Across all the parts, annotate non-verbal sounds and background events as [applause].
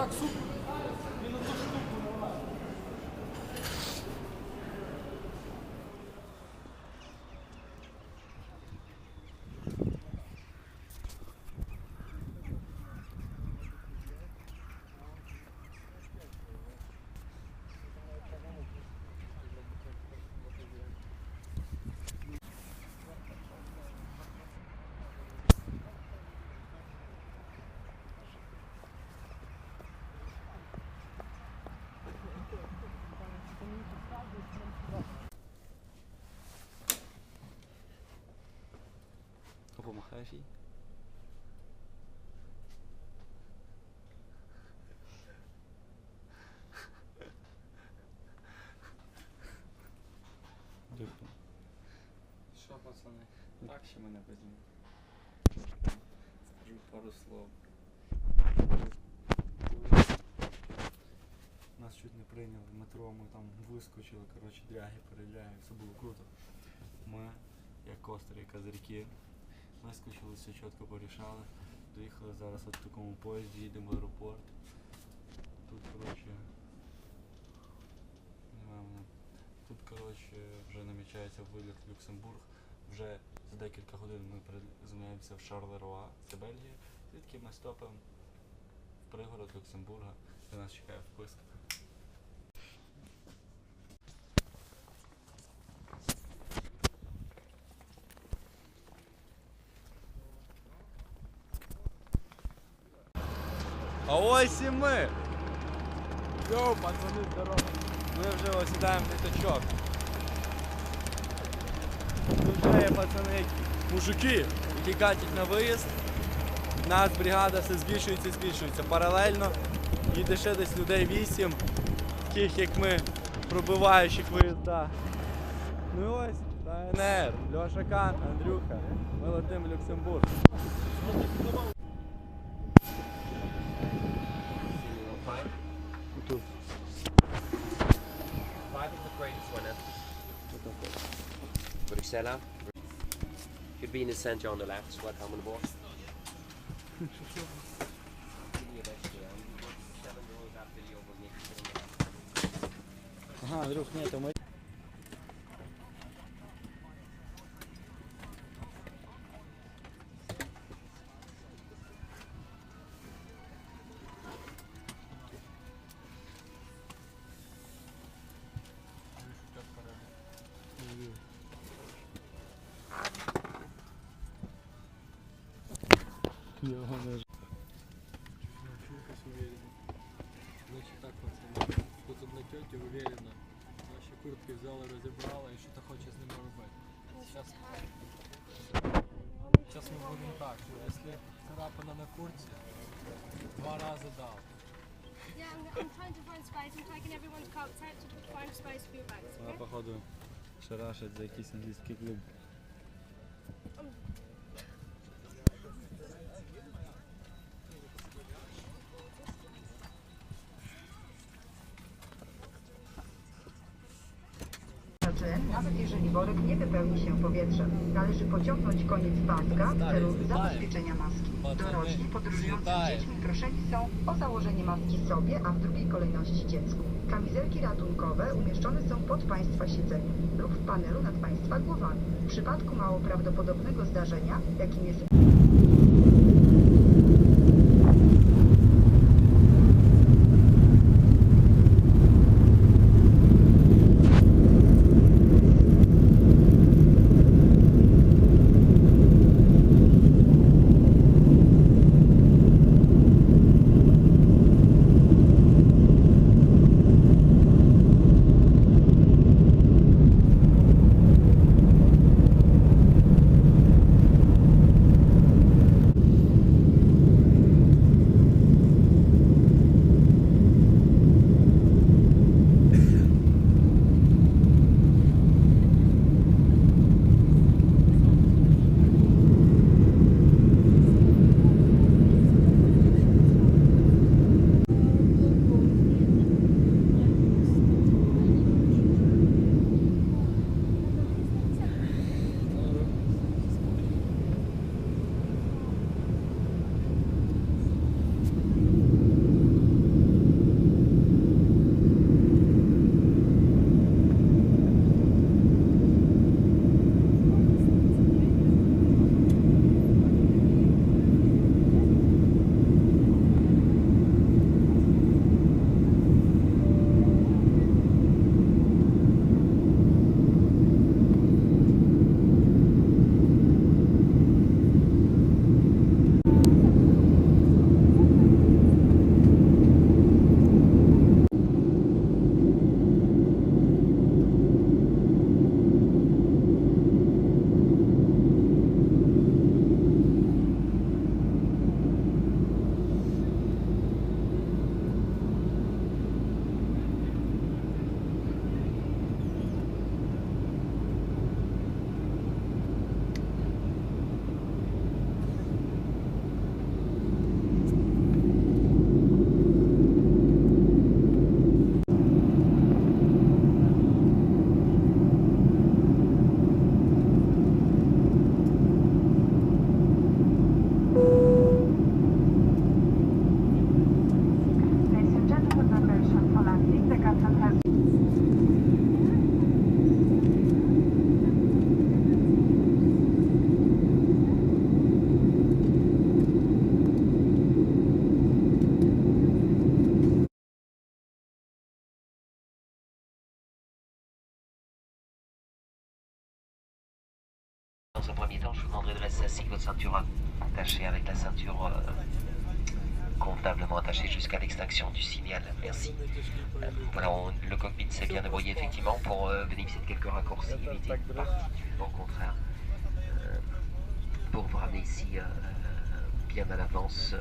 taksówki. А помахаєш їй? Що, пацани, так ще мене візьмуть? Скажу пару слов. Нас чуть не прийняли в метро, ми там вискочили, коротше, дряги переляги, все було круто. Ми, як костері козирки, вискочили, все чітко порішали. Доїхали зараз от в такому поїзді, їдемо в аеропорт. Тут, коротше. Тут, коротше, вже намічається виліт в Люксембург. Вже за декілька годин ми приземляємося в Шарлеруа, це Бельгія. Звідки ми стопимо в пригород Люксембурга, де нас чекає вписка. А ось і ми! Йоу, пацани, здорово. Ми вже ось сідаємо літачок. Є пацани, мужики, які катять на виїзд. Нас бригада все збільшується і збільшується. Паралельно їде ще десь людей вісім, таких як ми, пробиваючих виїзда. Ну і ось, ДНР, Льоша Кан, Андрюха. Ми летимо в Люксембург. Sella. Should be in the center on the left, so welcome on board. [laughs] Aha, wyrób nie, to mój. Ні, то ми. Чулкась уверенно. Значит так, пацани. Тут одна тетя уверена. Наші куртки взяла, розібрала і що-то хоче з ними робити. Сейчас, сейчас ми будемо так, що якщо царапина на куртці, два рази дав. Yeah, I'm, I'm trying to find space. I'm taking everyone's coats out to find space for your bags. Вона, Okay? походу, шарашить за якийсь англійський клуб. Wypełni się powietrzem, należy pociągnąć koniec paska w celu zabezpieczenia maski. Dorośli podróżujący z dziećmi proszeni są o założenie maski sobie, a w drugiej kolejności dziecku. Kamizelki ratunkowe umieszczone są pod Państwa siedzeniem lub w panelu nad Państwa głowami. W przypadku mało prawdopodobnego zdarzenia, jakim jest premier temps, je vous demanderai de rester assis, votre ceinture attachée avec la ceinture euh, convenablement attachée jusqu'à l'extinction du signal. Merci. Euh, voilà, le cockpit s'est bien débrouillé effectivement pour euh, bénéficier de quelques raccourcis, éviter une partie du vent contraire euh, pour vous ramener ici euh, bien à l'avance.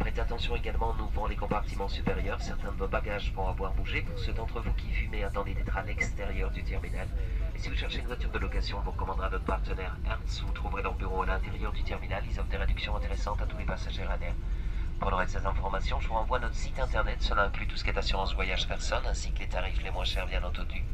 Prêtez attention également, nous ouvrons les compartiments supérieurs. Certains de vos bagages vont avoir bougé. Pour ceux d'entre vous qui fumez, attendez d'être à l'extérieur du terminal. Si vous cherchez une voiture de location, on vous recommandera notre partenaire Hertz. Vous trouverez leur bureau à l'intérieur du terminal. Ils offrent des réductions intéressantes à tous les passagers à l'air. Pour le reste des informations, je vous renvoie à notre site internet. Cela inclut tout ce qui est assurance voyage personne, ainsi que les tarifs les moins chers, bien entendu.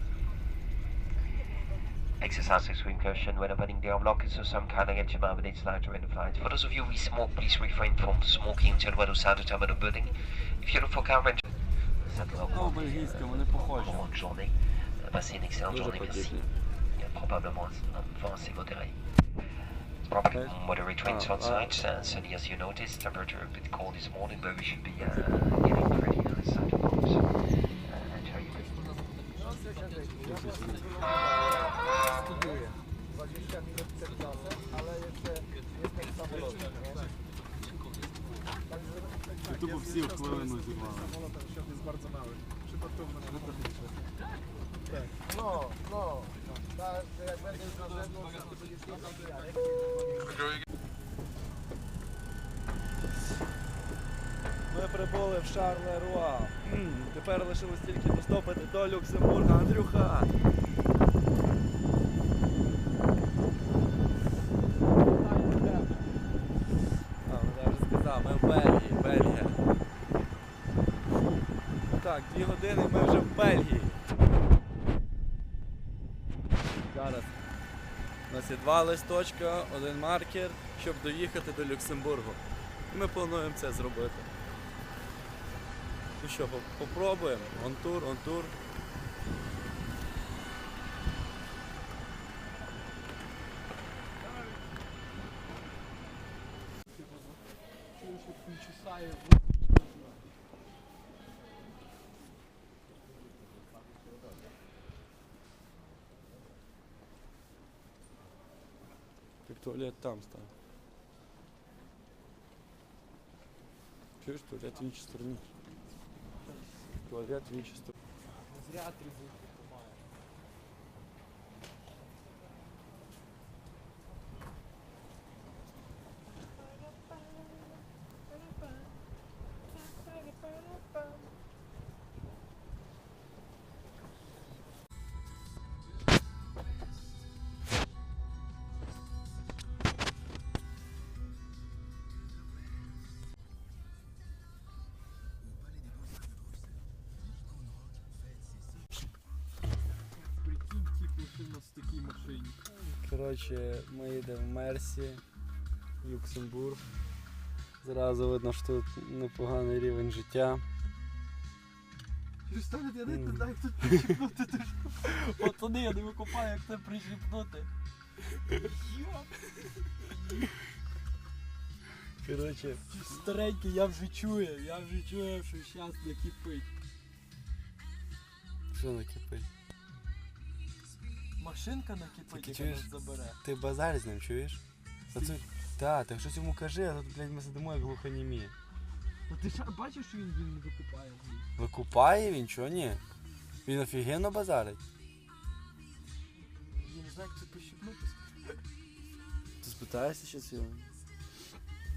Exercise 6 wing cushion when opening the airlock is some kind of engine but lighter in the flight. For those of you who smoke, please refrain from smoking until we're outside the terminal building. If you look for car rental... Ça devrait augmenter, euh, pour journée. passez une excellente journée, merci. Il y a probablement un vent assez modéré. Probably moderate rains on site, sunny as you noticed, temperature a bit cold this morning, but we should be uh, getting pretty nice side of Jest. Przypadkowo na Ми прибули в Шарлеруа. Тепер лишилось тільки достопити до Люксембурга. Андрюха! Ну ми в Бельгії, Бельгія. Так, дві години ми вже в Бельгії. Зараз. У нас є два листочка, один маркер, щоб доїхати до Люксембургу. Ми плануємо це зробити. Ну що, по- попробуємо. Он тур, он тур. Туалет там став. Чуешь, туалет в іншій стороні. Туалет в стороні. Зря трибунку Коротше, ми їдемо в Мерсі, Люксембург. Зразу видно, що тут непоганий рівень життя. Представляєте, я навіть не знаю, як тут прищіпнути. ти ж- Пацани, я не викупаю, як це прищіпнути. Йоп, Коротше, старенький, я вже чую, я вже чую, що щас накипить. що накипить? Машинка накипить, яка нас забере. Ти базар з ним чуєш? Оце... Та, так щось йому кажи, а тут, блядь, ми сидимо як глухонімі. Ну ти ж бачиш, що він, він не викупає? блін? Викупає він, чого ні? Він офігенно базарить. Я не знаю, як це прищіпнути. Ти спитаєшся щось його?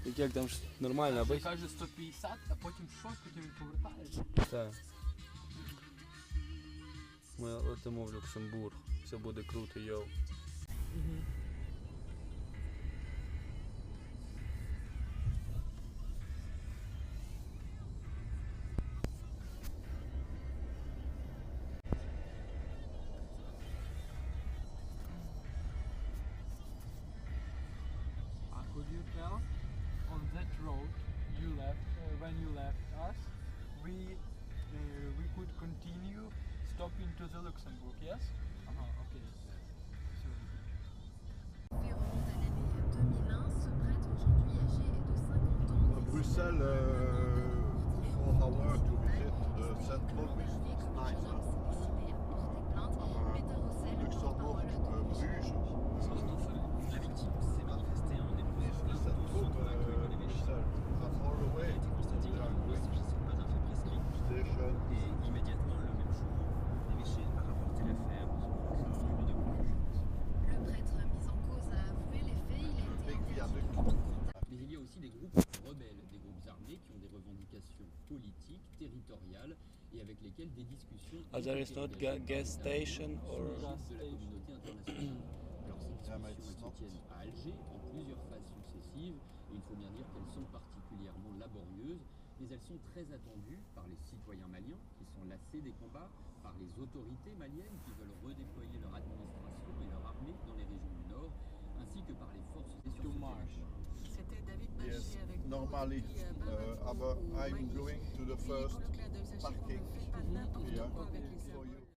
Як, як там ж нормально, аби. Він каже 150, а потім що, потім він повертається. Так. Ми летимо в Люксембург. Все буде круто, йоу. Uh, could you tell on that road you left uh, when you left us, we uh, we could continue stopping to the Luxembourg, yes? Thank you. Des discussions. Ah, there is not ga- gas station or de la communauté internationale. Alors ces but discussions tiennent à Alger en plusieurs phases successives et il faut bien dire qu'elles sont particulièrement laborieuses mais elles sont très attendues par les citoyens maliens qui sont lassés des combats, par les autorités maliennes qui veulent redéployer leur administration et leur armée dans les régions du nord ainsi que par les forces et sur. yes, normally, uh, but I'm going to the first parking. here for you.